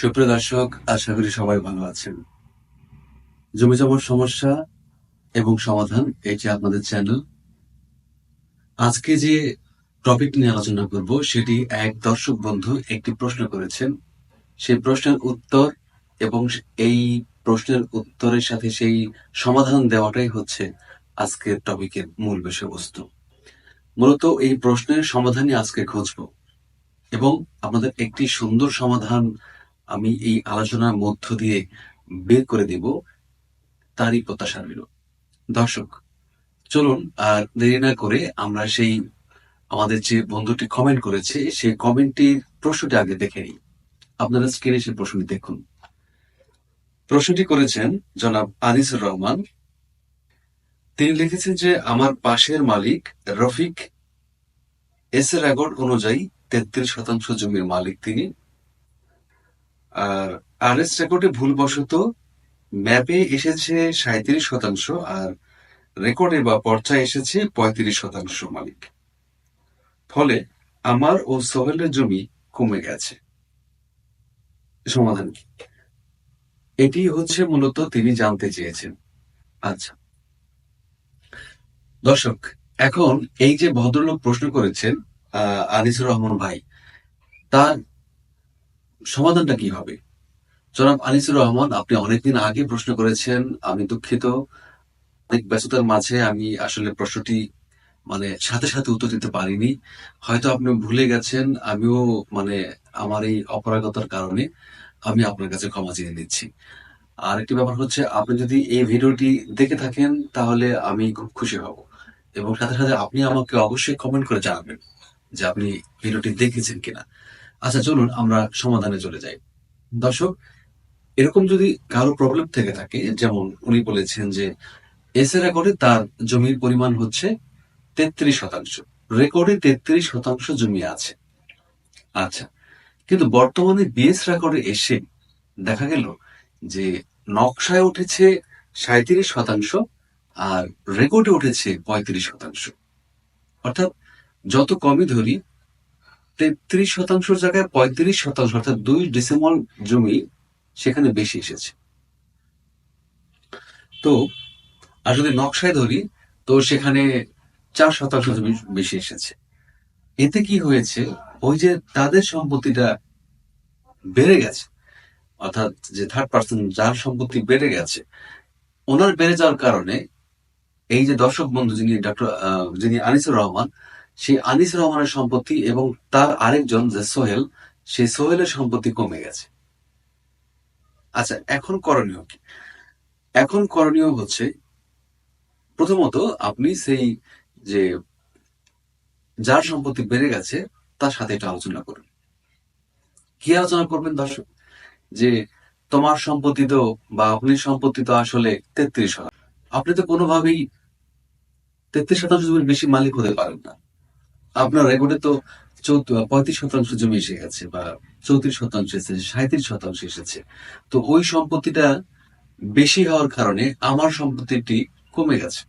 সুপ্রিয় দর্শক, আশা করি সবাই ভালো আছেন। জমি জমার সমস্যা এবং সমাধান, এটি আপনাদের চ্যানেল আজকে যে টপিক নিয়ে আলোচনা করব, সেটি এক দর্শক বন্ধু একটি প্রশ্ন করেছেন। সেই প্রশ্নের উত্তর এবং এই প্রশ্নের উত্তরের সাথে সেই সমাধান দেওয়াটাই হচ্ছে আজকের টপিকের মূল বিষয়বস্তু। মূলত এই প্রশ্নের সমাধানই আজকে খুঁজব এবং আপনাদের একটি সুন্দর সমাধান আমি এই আলোচনার মধ্য দিয়ে বের করে দিব তারই প্রত্যাশা রইল দর্শক, চলুন আর দেরি না করে আমরা সেই আমাদের যে বন্ধুটি কমেন্ট করেছে, সেই কমেন্টটির প্রশ্নটি আগে দেখে নিই। আপনারা স্ক্রিনে সেই প্রশ্নটি দেখুন। প্রশ্নটি করেছেন জনাব আনিসুর রহমান। তিনি লিখেছেন যে, আমার পাশের মালিক রফিক এস এর অনুযায়ী তেত্রিশ শতাংশ জমির মালিক তিনি। আর আরএস রেকর্ডে ভুলবশত ম্যাপে এসেছে সাঁত্রিশ শতাংশ আর রেকর্ডে বা পর্চায় এসেছে পঁয়ত্রিশ শতাংশ মালিক। ফলে আমার ও সোহেলের জমি কমে গেছে। সমাধান কি? এটি হচ্ছে মূলত তিনি জানতে চেয়েছেন। আচ্ছা। দর্শক, এখন এই যে ভদ্রলোক প্রশ্ন করেছেন আনিসুর রহমান ভাই, তার সমাধানটা কি হবে? জনাব আনিসুর রহমান, আপনি অনেকদিন আগে প্রশ্ন করেছেন, আমি দুঃখিত। অনেক ব্যস্ততার মাঝে আমি আসলে প্রশ্নটি মানে সাথে সাথে উত্তর দিতে পারিনি। হয়তো আপনি ভুলে গেছেন, আমিও মানে আমার এই অপরাগতার কারণে আমি আপনার কাছে ক্ষমা চেয়ে নিচ্ছি। আর একটি ব্যাপার হচ্ছে, আপনি যদি এই ভিডিওটি দেখে থাকেন, তাহলে আমি খুব খুশি হব। এবং সাথে সাথে আপনি আমাকে অবশ্যই কমেন্ট করে জানাবেন যে আপনি ভিডিওটি দেখেছেন কিনা। আচ্ছা চলুন আমরা সমাধানে চলে যাই। দর্শক, এরকম যদি কারও প্রবলেম থেকে থাকে, যেমন উনি বলেছেন যে এস রেকর্ডে তার জমির পরিমাণ হচ্ছে তেত্রিশ শতাংশ। রেকর্ডে তেত্রিশ শতাংশ জমি আছে। আচ্ছা কিন্তু বর্তমানে বিএস রেকর্ডে এসে দেখা গেল যে, নকশায় উঠেছে সাঁত্রিশ শতাংশ আর রেকর্ডে উঠেছে পঁয়ত্রিশ শতাংশ। অর্থাৎ যত কমই ধরি তেত্রিশ শতাংশ জায়গায় পঁয়ত্রিশ শতাংশ, অর্থাৎ দুই ডিসেমল জমি সেখানে বেশি এসেছে। তো, আর যদি নকশায় ধরি, তো সেখানে চার শতাংশ জমি বেশি এসেছে। এতে কি হয়েছে? ওই যে তাদের সম্পত্তিটা বেড়ে গেছে, অর্থাৎ যে থার্ড পার্সন যার সম্পত্তি বেড়ে গেছে, ওনার বেড়ে যাওয়ার কারণে এই যে দর্শক বন্ধু যিনি ডক্টর যিনি আনিসুর রহমান সেই আনিস রহমানের সম্পত্তি এবং তার আরেকজন, যে সোহেল, সেই সোহেলের সম্পত্তি কমে গেছে। আচ্ছা এখন করণীয় কি? এখন করণীয় হচ্ছে, প্রথমত আপনি সেই যে যার সম্পত্তি বেড়ে গেছে, তার সাথে এটা আলোচনা করুন। কি আলোচনা করবেন দর্শক? যে তোমার সম্পত্তি তো বা আপনার সম্পত্তি তো আসলে তেত্রিশ শতাংশ আপনি তো কোনোভাবেই তেত্রিশ শতাংশ বেশি মালিক হতে পারেন না। আপনার রেকর্ডে তো চৌত- পঁয়ত্রিশ শতাংশ জমি এসে গেছে বা চৌত্রিশ শতাংশ এসেছে সাঁত্রিশ শতাংশ এসেছে। তো ওই সম্পত্তিটা বেশি হওয়ার কারণে আমার সম্পত্তিটি কমে গেছে।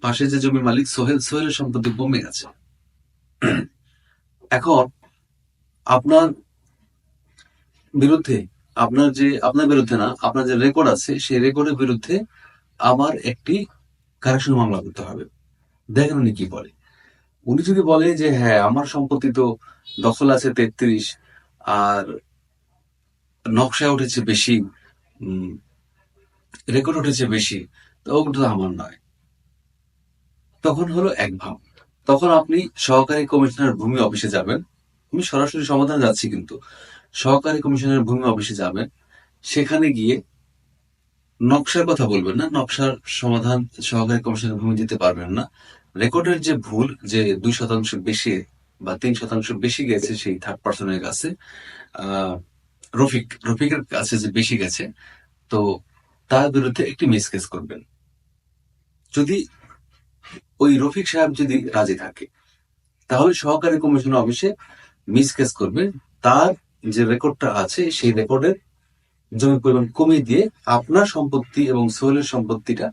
পাশে যে জমির মালিক সোহেল, সোহেলের সম্পত্তি কমে গেছে। এখন আপনার বিরুদ্ধে, আপনার যে, আপনার বিরুদ্ধে না, আপনার যে রেকর্ড আছে, সেই রেকর্ডের বিরুদ্ধে আমার একটি কারেকশন মামলা করতে হবে। দেখেন উনি কি বলে। উনি যদি বলে যে হ্যাঁ আমার সম্পত্তি তো দখল আছে তেত্রিশ, আর নকশায় উঠেছে বেশি রেকর্ড উঠেছে বেশি, তো ওগুলো আমার নয়। তখন হলো এক ভাব। তখন আপনি সহকারী কমিশনার ভূমি অফিসে যাবেন। আমি সরাসরি সমাধান যাচ্ছি কিন্তু। সহকারী কমিশনার ভূমি অফিসে যাবেন। সেখানে গিয়ে নকশার কথা বলবেন না। নকশার সমাধান সহকারী কমিশনার ভূমি দিতে পারবেন না। রেকর্ডের যে ভুল যে দুই শতাংশ বেশি বা তিন শতাংশ বেশি গেছে সেই থার্ড পার্সনের কাছে রফিক, রফিকের কাছে যে বেশি গেছে, তো তার বিরুদ্ধে একটি মিস কেস করবেন। যদি ওই রফিক সাহেব যদি রাজি থাকে, তাহলে সহকারী কমিশন অফিসে মিস কেস করবে। তার যে রেকর্ডটা আছে, সেই রেকর্ডের জমি পরিমাণ কমিয়ে দিয়ে আপনার সম্পত্তি এবং সোহেলের সম্পত্তিটা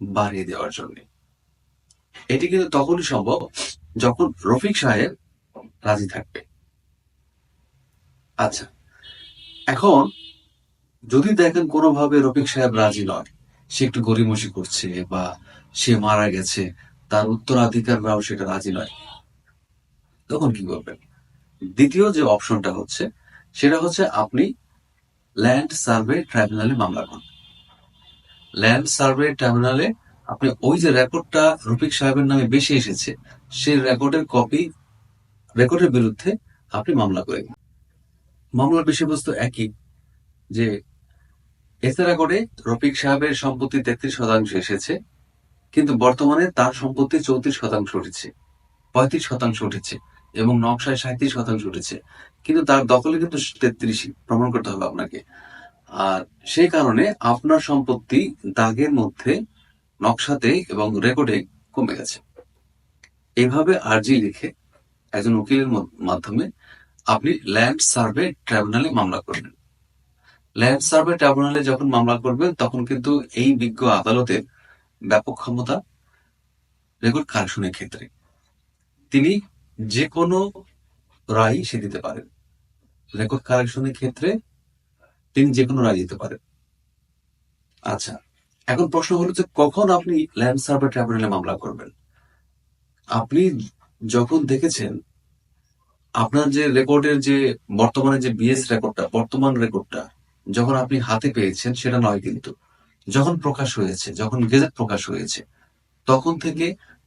বাড়িয়ে দেওয়ার জন্য। এটি কিন্তু তখনই সম্ভব যখন রফিক সাহেব রাজি থাকবে। আচ্ছা এখন যদি দেখেন কোনোভাবে রফিক সাহেব রাজি নয় সে একটু গরিমসি করছে বা সে মারা গেছে, তার উত্তরাধিকাররাও সেটা রাজি নয়, তখন কি করবেন? দ্বিতীয় যে অপশনটা হচ্ছে, সেটা হচ্ছে আপনি ল্যান্ড সার্ভে ট্রাইব্যুনালে মামলা করুন। ল্যান্ড সার্ভে ট্রাইব্যুনালে আপনি ওই যে রেকর্ডটা রফিক সাহেবের নামে বেশি এসেছে, সেই রেকর্ডের কপি, রেকর্ডের বিরুদ্ধে আপনি মামলা করেন মামলার বিষয়বস্তু একই, যে এতে রেকর্ডে রফিক সাহেবের সম্পত্তি তেত্রিশ শতাংশ এসেছে, কিন্তু বর্তমানে তার সম্পত্তি চৌত্রিশ শতাংশ উঠেছে, পঁয়ত্রিশ শতাংশ উঠেছে এবং নকশায় সাঁত্রিশ শতাংশ উঠেছে। কিন্তু তার দখলে কিন্তু তেত্রিশ প্রমাণ করতে হবে আপনাকে। আর সেই কারণে আপনার সম্পত্তি দাগের মধ্যে নকশাতে এবং রেকর্ডে কমে গেছে। এভাবে আর্জি লিখে একজন উকিলের মাধ্যমে আপনি ল্যান্ড সার্ভে ট্রাইব্যুনালে মামলা করবেন। ল্যান্ড সার্ভে ট্রাইব্যুনালে যখন মামলা করবেন, তখন কিন্তু এই বিজ্ঞ আদালতের ব্যাপক ক্ষমতা রেকর্ড কারেকশনের ক্ষেত্রে। তিনি যে কোনো রায় সে দিতে পারেন। রেকর্ড কারেকশনের ক্ষেত্রে তিনি যে কোনো রায় দিতে পারেন। আচ্ছা এখন প্রশ্ন হলো যে কখন আপনি ল্যান্ড সার্ভে ট্রাইব্যুনালে মামলা করবেন? আপনি যখন দেখেছেন, আপনার যে রেকর্ডের যে বর্তমানে যে বিএস রেকর্ডটা, বর্তমান রেকর্ডটা, যখন আপনি হাতে পেয়েছেন, সেটা নয় কিন্তু, যখন প্রকাশ হয়েছে, যখন গেজেট প্রকাশ হয়েছে, তখন থেকে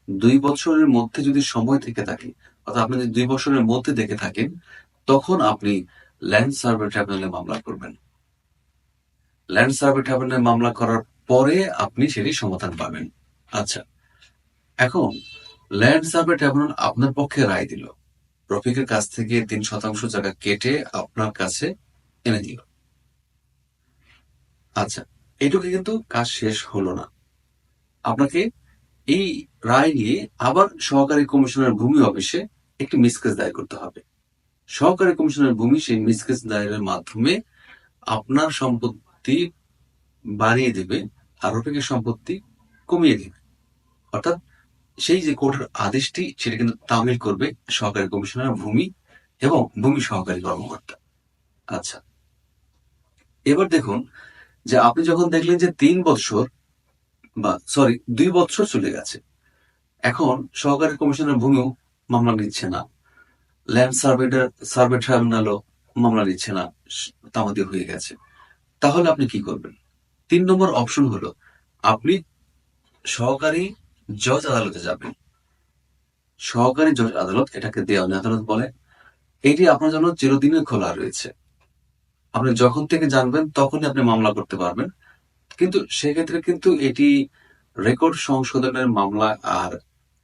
দুই বছরের মধ্যে যদি সময় থেকে থাকে, অর্থাৎ আপনি যদি দুই বছরের মধ্যে দেখে থাকেন, তখন আপনি ল্যান্ড সার্ভে ট্রাইব্যুনালে মামলা করবেন। ল্যান্ড সার্ভে ট্রাইব্যুনালে মামলা করার পরে আপনি সেটি সমাধান পাবেন। আচ্ছা এখন ল্যান্ড সার্ভে ট্রাইব্যুনাল আপনার পক্ষে রায় দিল। রফিকের কাছ থেকে তিন শতাংশ জায়গা কেটে আপনার কাছে এনে দিল। আচ্ছা এটুকু কিন্তু কাজ শেষ হলো না। আপনাকে এই রায় নিয়ে আবার সহকারী কমিশনার ভূমি অফিসে একটি মিসকেস দায়ের করতে হবে। সহকারী কমিশনার ভূমি সেই মিসকেস দায়েরের মাধ্যমে আপনার সম্পত্তি বাড়িয়ে দেবে আর রফিকের সম্পত্তি কমিয়ে দেবে। অর্থাৎ সেই যে কোর্টের আদেশটি, সেটা কিন্তু তামিল করবে সহকারী কমিশনার ভূমি এবং ভূমি সহকারী কর্মকর্তা। আচ্ছা এবার দেখুন যে আপনি যখন দেখলেন যে তিন বছর বা সরি, দুই বছর চলে গেছে, এখন সহকারী কমিশনার ভূমিও মামলা নিচ্ছে না। ল্যান্ড সার্ভেটার সার্ভে ট্রাইব্যুনালও মামলা নিচ্ছে না তামাদি হয়ে গেছে। তাহলে আপনি কি করবেন? তিন নম্বর অপশন হলো, আপনি সহকারী জজ আদালতে যাবেন। সহকারী জজ আদালত এটাকে দেওয়ানি আদালত বলে। এটি আপনার জন্য চিরদিনের খোলা রয়েছে। আপনি যখন থেকে জানবেন, তখনই আপনি মামলা করতে পারবেন। কিন্তু সেক্ষেত্রে কিন্তু এটি রেকর্ড সংশোধনের মামলা আর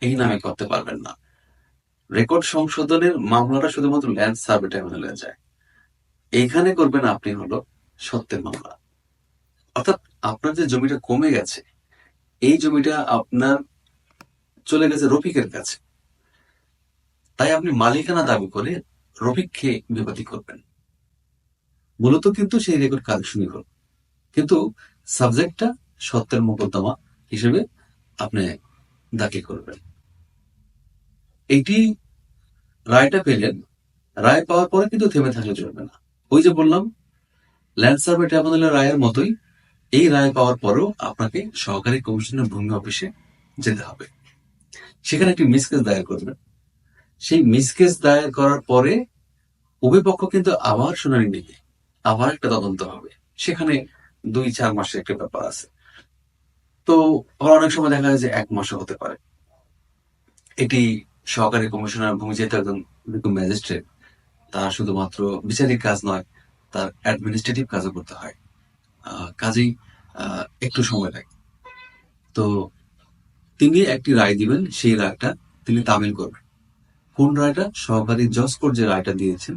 এই নামে করতে পারবেন না। রেকর্ড সংশোধনের মামলাটা শুধুমাত্র ল্যান্ড সার্ভে ট্রাইব্যুনালে যায়। এইখানে করবেন আপনি হলো সত্যের মামলা। অর্থাৎ আপনার যে জমিটা কমে গেছে, এই জমিটা আপনার চলে গেছে রফিকের কাছে। তাই আপনি মালিকানা দাবি করে রফিককে বিবাদী করবেন। মূলত কিন্তু সেই রেকর্ড কালেকশনই হল। কিন্তু সাবজেক্টটা সত্যের মোকদ্দমা হিসেবে আপনি দাখিল করবেন। এইটি রায়টা পেলেন। রায় পাওয়ার পরে কিন্তু থেমে থাকলে চলবে না। ওই যে বললাম, ল্যান্ড সার্ভে ট্রাইব্যুনালের রায়ের মতোই এই রায় পাওয়ার পরেও আপনাকে সহকারী কমিশনের ভূমি অফিসে যেতে হবে। সেখানে একটি মিসকেস দায়ের করবেন। সেই মিসকেস দায়ের করার পরে উভয় পক্ষ কিন্তু আবার শুনানি নেবে, আবার একটা তদন্ত হবে। সেখানে দুই, চার মাসের একটা ব্যাপার আছে। তো অনেক সময় দেখা যায় যে এক মাসও হতে পারে। এটি সহকারী কমিশনার ভূমি যেহেতু একজন ম্যাজিস্ট্রেট, তার শুধুমাত্র বিচারিক কাজ নয়, তার অ্যাডমিনিস্ট্রেটিভ কাজও করতে হয়। কাজেই একটু সময় লাগে। তো তিনি একটি রায় দিবেন, সেই রায়টা তিনি তামিল করবেন। কোন রায়টা? সহকারী জজ কোর্ট যে রায়টা দিয়েছেন,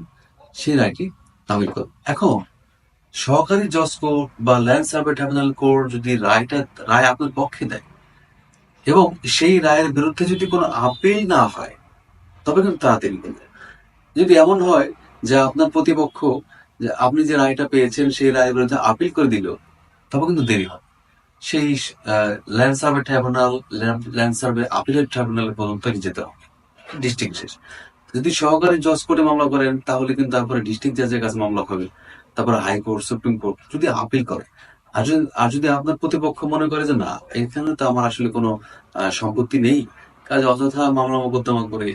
সেই রায়টি তামিল করবেন এখন, সহকারী জজ কোর্ট বা ল্যান্ড সার্ভে ট্রাইব্যুনাল কোর্ট যদি রায়টা, রায় আপনার পক্ষে দেয়, এবং সেই রায়ের বিরুদ্ধে যদি কোনো আপিল না হয়, তবে কিন্তু তাড়াতাড়ি যদি এমন হয় যে আপনার প্রতিপক্ষ যে আপনি যে রায়টা পেয়েছেন, সেই রায়ের বিরুদ্ধে আপিল করে দিল তবে কিন্তু দেরি হবে সেই land survey tribunal land survey আপিলের ট্রাইব্যুনাল পর্যন্ত যেতে হবে ডিস্ট্রিক্ট শেষ যদি সহকারী জজ কোর্টে মামলা করেন, তাহলে কিন্তু তারপরে ডিস্ট্রিক্ট জাজের কাছে মামলা হবে। তারপর হাইকোর্ট সুপ্রিম কোর্ট যদি আপিল করে। আর যদি আর যদি আপনার প্রতিপক্ষ মনে করে যে না, এখানে তো আমার আসলে কোনো সম্পত্তি নেই, কাজে অযথা মামলা মোকদ্দমা করে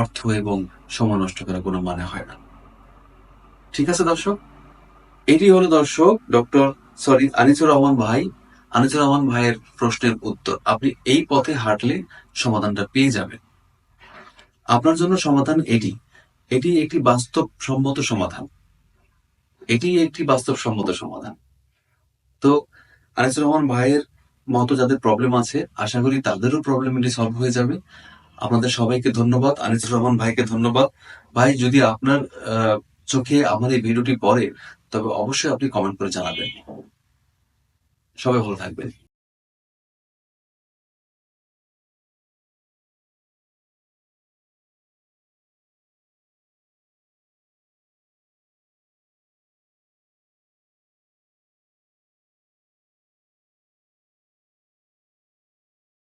অর্থ এবং সময় নষ্ট করার কোনো মানে হয় না। ঠিক আছে, দর্শক? এটি হলো দর্শক ডক্টর সরি, আনিসুর রহমান ভাই। আনিসুর রহমান ভাইয়ের প্রশ্নের উত্তর। আপনি এই পথে হাঁটলে সমাধানটা পেয়ে যাবেন। আপনার জন্য সমাধান এটি। এটি একটি বাস্তবসম্মত সমাধান। এটি একটি বাস্তবসম্মত সমাধান। তো আনিসুর রহমান ভাইয়ের মতো যাদের প্রবলেম আছে, আশা করি তাদেরও প্রবলেম এটি সলভ হয়ে যাবে। আপনাদের সবাইকে ধন্যবাদ। আনিসুর রহমান ভাইকে ধন্যবাদ। ভাই, যদি আপনার চোখে আমার এই ভিডিওটি পরে তবে অবশ্যই আপনি কমেন্ট করে জানাবেন। সবাই ভালো থাকবেন।